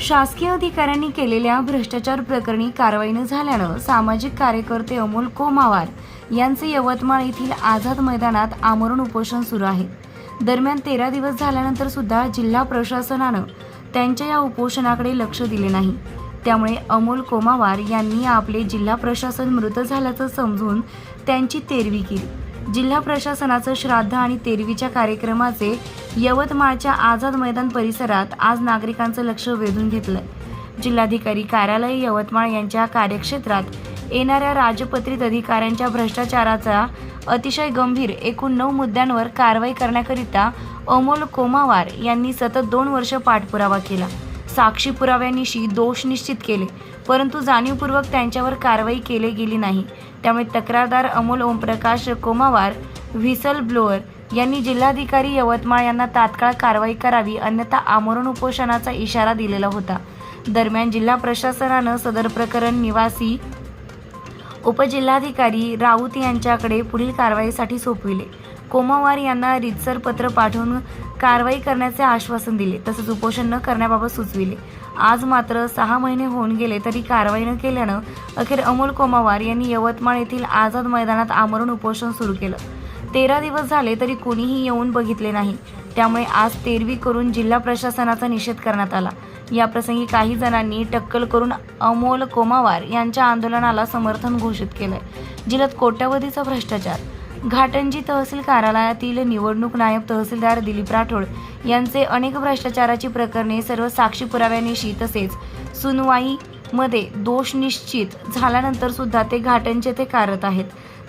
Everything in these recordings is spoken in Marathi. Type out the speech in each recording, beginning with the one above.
शासकीय अधिकाऱ्यांनी केलेल्या भ्रष्टाचार प्रकरणी कारवाई न झाल्यानं सामाजिक कार्यकर्ते अमोल कोमावार यांचे यवतमाळ येथील आझाद मैदानात आमरण उपोषण सुरू आहे. दरम्यान तेरा दिवस झाल्यानंतर सुद्धा जिल्हा प्रशासनानं त्यांच्या या उपोषणाकडे लक्ष दिले नाही. त्यामुळे अमोल कोमावार यांनी आपले जिल्हा प्रशासन मृत झाल्याचं समजून त्यांची तेरवी केली. जिल्हा प्रशासनाचं श्राद्ध आणि तेरवीच्या कार्यक्रमाचे यवतमाळच्या आझाद मैदान परिसरात आज नागरिकांचं लक्ष वेधून घेतलं. जिल्हाधिकारी कार्यालय यवतमाळ यांच्या कार्यक्षेत्रात येणाऱ्या राजपत्रित अधिकाऱ्यांच्या भ्रष्टाचाराचा अतिशय गंभीर एकूण नऊ मुद्द्यांवर कारवाई करण्याकरिता अमोल कोमावार यांनी सतत दोन वर्ष पाठपुरावा केला. साक्षी पुराव्यानिशी दोष निश्चित केले परंतु जाणीवपूर्वक त्यांच्यावर कारवाई केली गेली नाही. त्यामुळे तक्रारदार अमोल ओमप्रकाश कोमावार व्हिसल ब्लोअर यांनी जिल्हाधिकारी यवतमाळ यांना तात्काळ कारवाई करावी अन्यथा आमरण उपोषणाचा इशारा दिलेला होता. दरम्यान जिल्हा प्रशासनानं सदर प्रकरण निवासी उपजिल्हाधिकारी राऊत यांच्याकडे पुढील कारवाईसाठी सोपविले. कोमावार यांना रितसर पत्र पाठवून कारवाई करण्याचे आश्वासन दिले. तसेच उपोषण न करण्याबाबत सुचविले. आज मात्र सहा महिने होऊन गेले तरी कारवाई न केल्यानं अखेर अमोल कोमावार यांनी यवतमाळ येथील आझाद मैदानात आमरण उपोषण सुरू केलं. तेरा दिवस झाले तरी कोणीही येऊन बघितले नाही. त्यामुळे आज तेरवी करून जिल्हा प्रशासनाचा निषेध करण्यात आला. याप्रसंगी काही जणांनी टक्कल करून अमोल कोमावार यांच्या आंदोलनाला समर्थन घोषित केलंय. जिल्ह्यात कोट्यवधीचा भ्रष्टाचार घाटंजी तहसील कार्यालयातील निवडणूक नायब तहसीलदार दिलीप राठोड यांचे अनेक भ्रष्टाचाराची प्रकरणे सर्व साक्षी पुराव्यानिशी तसेच सुनवाईमध्ये दोष निश्चित झाल्यानंतर सुद्धा ते घाटंचे ते कारत आहेत.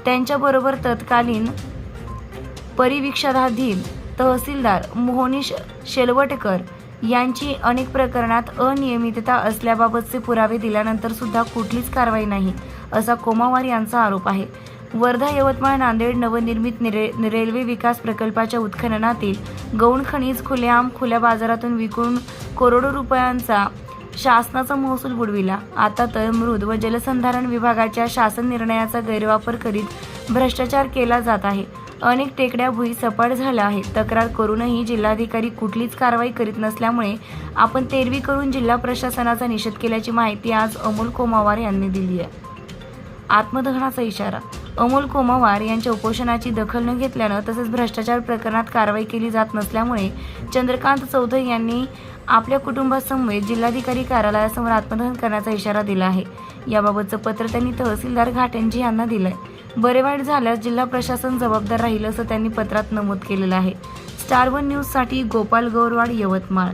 त्यांच्याबरोबर तत्कालीन परिविक्षाधाधीन तहसीलदार मोहनीश शेलवटकर यांची अनेक प्रकरणात अनियमितता असल्याबाबतचे पुरावे दिल्यानंतर सुद्धा कुठलीच कारवाई नाही असा कोमावार यांचा आरोप आहे. वर्धा यवतमाळ नांदेड नवनिर्मित निरे रेल्वे विकास प्रकल्पाच्या उत्खननातील गौण खनिज खुलेआम खुल्या बाजारातून विकून करोडो रुपयांचा शासनाचा महसूल बुडविला. आता तर मृद व जलसंधारण विभागाच्या शासन निर्णयाचा गैरवापर करीत भ्रष्टाचार केला जात आहे. अनेक टेकड्या भुई सपाट झाल्या आहेत. तक्रार करूनही जिल्हाधिकारी कुठलीच कारवाई करीत नसल्यामुळे आपण तेरवी करून जिल्हा प्रशासनाचा निषेध केल्याची माहिती आज अमोल कोमावार यांनी दिली आहे. आत्मदहनाचा इशारा अमोल कोमावार यांच्या उपोषणाची दखल न घेतल्यानं तसंच भ्रष्टाचार प्रकरणात कारवाई केली जात नसल्यामुळे चंद्रकांत चौधरी यांनी आपल्या कुटुंबासमवेत जिल्हाधिकारी कार्यालयासमोर आत्मदहन करण्याचा इशारा दिला आहे. याबाबतचं पत्र त्यांनी तहसीलदार घाटेंजी यांना दिलंय. बरे वाईट झाल्यास जिल्हा प्रशासन जबाबदार राहील असं त्यांनी पत्रात नमूद केलेलं आहे. स्टार वन न्यूजसाठी गोपाल गौरवाड यवतमाळ.